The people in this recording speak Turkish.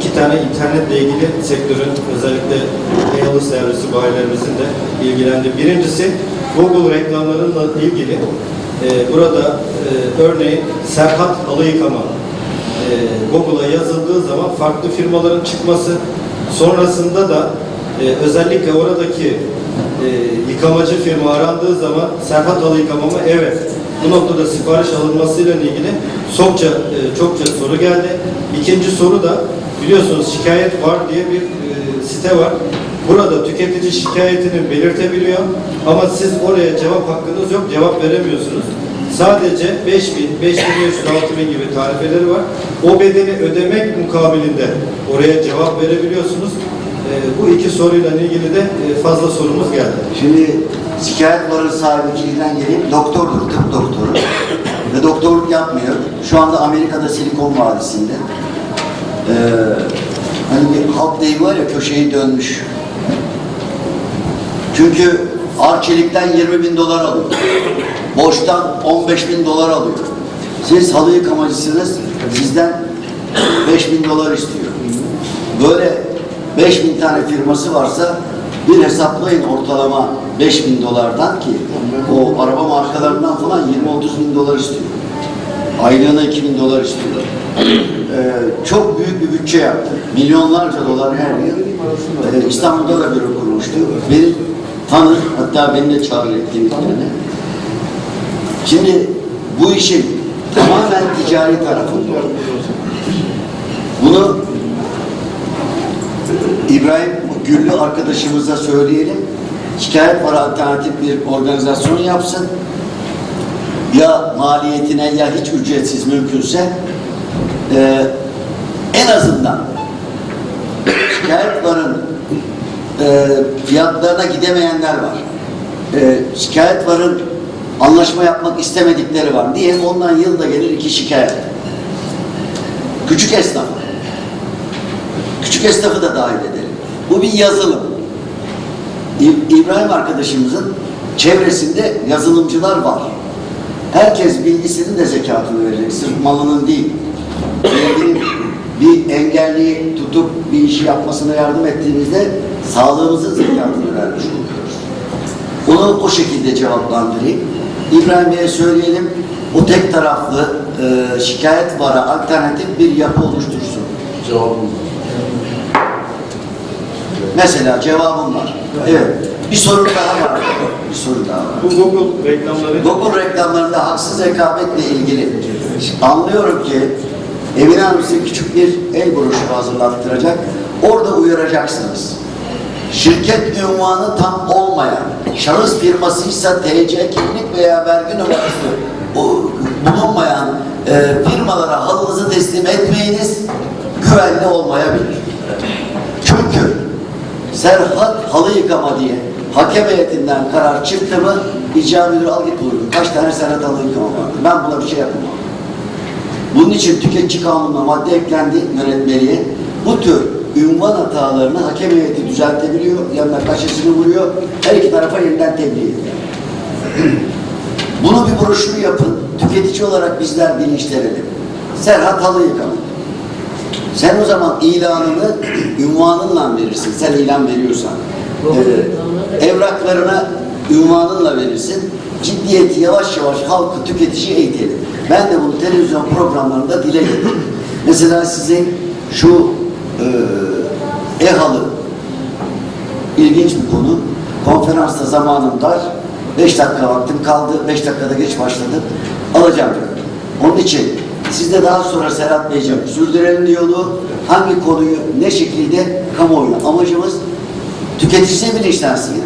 iki tane internetle ilgili sektörün özellikle e-halı servisi bayilerimizin de ilgilendi. Birincisi Google reklamlarıyla ilgili e, burada e, örneğin Serhat Halı Yıkama e, Google'a yazıldığı zaman farklı firmaların çıkması sonrasında da e, özellikle oradaki e, yıkamacı firma arandığı zaman Serhat Halı Yıkama mı? Evet. Bu noktada sipariş alınmasıyla ilgili çokça e, çokça soru geldi. İkinci soru da biliyorsunuz şikayet var diye bir e, site var. Burada tüketici şikayetini belirtebiliyor ama siz oraya cevap hakkınız yok, cevap veremiyorsunuz. Sadece 5 bin, 5 bin 500, 6 bin gibi tarifeleri var. O bedeli ödemek mukabilinde oraya cevap verebiliyorsunuz. E, bu iki soruyla ilgili de e, fazla sorumuz geldi. Şimdi şikayet varı sahibinden geleyim. Doktordur, tıp doktoru. Ve doktorluk yapmıyor. Şu anda Amerika'da Silikon Vadisi'nde. Ee, hani bir halk deyimi var ya köşeyi dönmüş. Çünkü Arçelik'ten 20 bin dolar alıyor. Boştan 15 bin dolar alıyor. Siz halı yıkamacısınız, sizden 5 bin dolar istiyor. Böyle 5 bin tane firması varsa bir hesaplayın ortalama 5 bin dolardan ki o araba markalarından falan 20-30 bin dolar istiyor. Aylığına 2 bin dolar istiyor. Ee, çok büyük bir bütçe yaptı. Milyonlarca dolar her yıl. Ee, İstanbul'da da büro kurmuştu. Beni tanır, hatta beni de çağrı etti bir tane. Şimdi bu işin tamamen ticari tarafı. Bunu İbrahim Güllü arkadaşımıza söyleyelim. Şikayet var alternatif bir organizasyon yapsın. Ya maliyetine ya hiç ücretsiz mümkünse e, en azından şikayet varın e, fiyatlarına gidemeyenler var. E, şikayet varın anlaşma yapmak istemedikleri var. Diyelim ondan yılda gelir iki şikayet. Küçük esnaf. Küçük esnafı da dahil edelim. Bu bir yazılım. İbrahim arkadaşımızın çevresinde yazılımcılar var. Herkes bilgisinin de zekatını verecek. Sırf malının değil. Bilginin bir engelliyi tutup bir işi yapmasına yardım ettiğimizde sağlığımızın zekatını vermiş oluyoruz. Onu o şekilde cevaplandırayım. İbrahim Bey'e söyleyelim, o tek taraflı e, şikayet vara alternatif bir yapı oluştursun. Cevabım Mesela cevabım var. Evet. Bir soru daha var. Bir soru daha var. Bu Google reklamları Google reklamlarında haksız rekabetle ilgili anlıyorum ki Emine Hanım size küçük bir el broşürü hazırlattıracak. Orada uyaracaksınız. Şirket ünvanı tam olmayan, şahıs firmasıysa TC kimlik veya vergi numarası bulunmayan e, firmalara halınızı teslim etmeyiniz, güvenli olmayabilir. Serhat halı yıkama diye hakem heyetinden karar çıktı mı icra müdürü al git buyurun. Kaç tane Serhat halı yıkama vardı. Ben buna bir şey yapamam. Bunun için tüketici kanununa madde eklendi yönetmeliğe. Bu tür ünvan hatalarını hakem heyeti düzeltebiliyor. Yanına kaşesini vuruyor. Her iki tarafa yeniden tebliğ ediyor. Bunu bir broşür yapın. Tüketici olarak bizler bilinçlenelim. Serhat halı yıkama. Sen o zaman ilanını ünvanınla verirsin. Sen ilan veriyorsan. Ee, evraklarına ünvanınla verirsin. Ciddiyeti yavaş yavaş halkı tüketici eğitelim. Ben de bunu televizyon programlarında dile getirdim. Mesela sizin şu e, EHA'lı ilginç bir konu. Konferansta zamanım dar. 5 dakika vaktim kaldı. 5 dakikada geç başladım. Alacağım. Onun için siz de daha sonra Serhat Beyciğim sürdürelim diyorduk. Hangi konuyu ne şekilde kamuoyuna amacımız tüketici bilinçlensin.